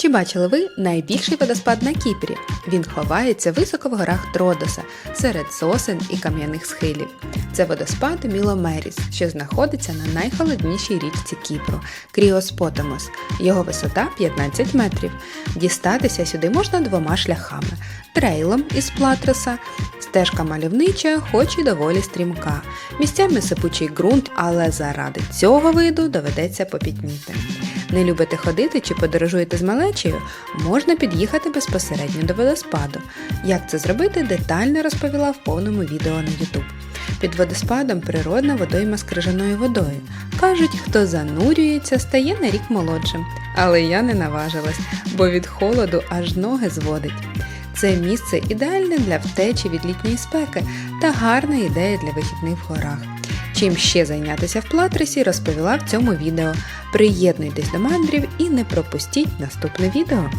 Чи бачили ви найбільший водоспад на Кіпрі? Він ховається високо в горах Тродоса, серед сосен і кам'яних схилів. Це водоспад Міломеріс, що знаходиться на найхолоднішій річці Кіпру Кріоспотамос. Його висота 15 метрів. Дістатися сюди можна двома шляхами: трейлом із Платроса, стежка мальовнича, хоч і доволі стрімка. Місцями сипучий ґрунт, але заради цього виду доведеться попітніти. Не любите ходити чи подорожуєте з малечею, можна під'їхати безпосередньо до водоспаду. Як це зробити, детально розповіла в повному відео на YouTube. Під водоспадом природна водойма з крижаною водою. Кажуть, хто занурюється, стає на рік молодшим. Але я не наважилась, бо від холоду аж ноги зводить. Це місце ідеальне для втечі від літньої спеки та гарна ідея для вихідних в горах. Чим ще зайнятися в Платрисі, розповіла в цьому відео. Приєднуйтесь до мандрів і не пропустіть наступне відео.